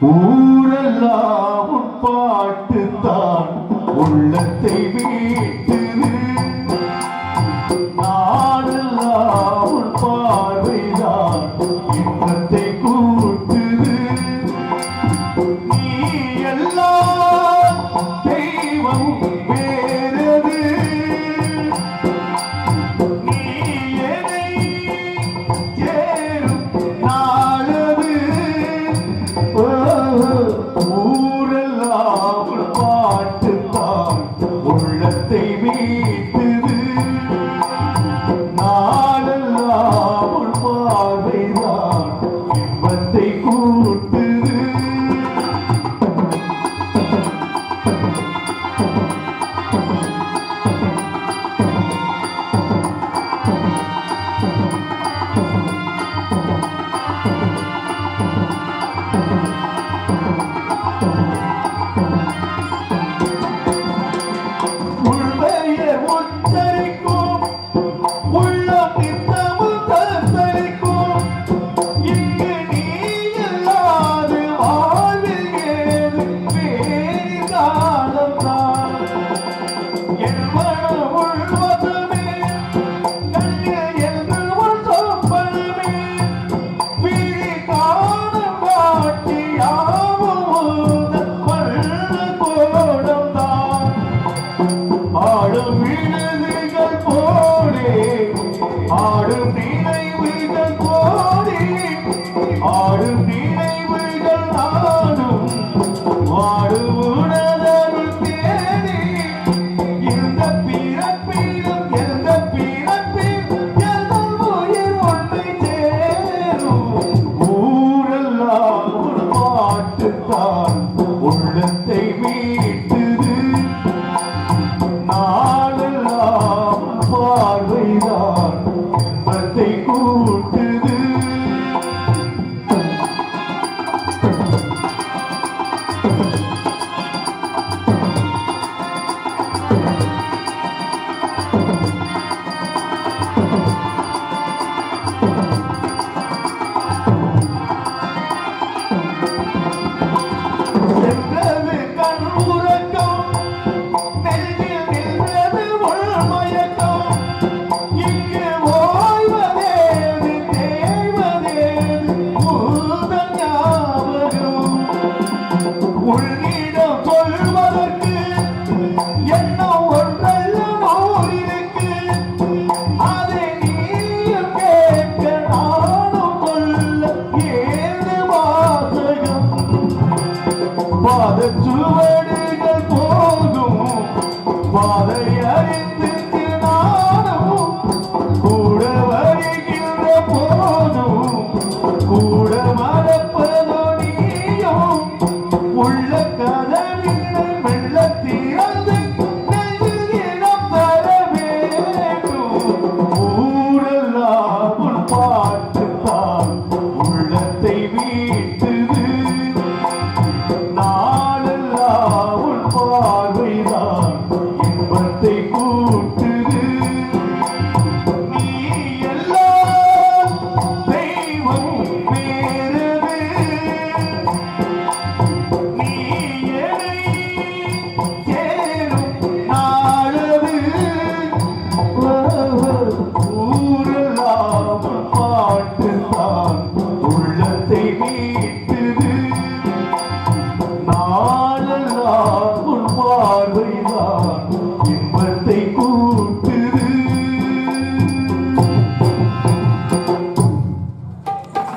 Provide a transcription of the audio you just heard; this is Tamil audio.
ஊரெல்லாம் உன் பாட்டு தான் உள்ளத்தை மீட்டுது பாதை ஊரெல்லாம் பாட்டுத்தான் உள்ளத்தை மீட்டு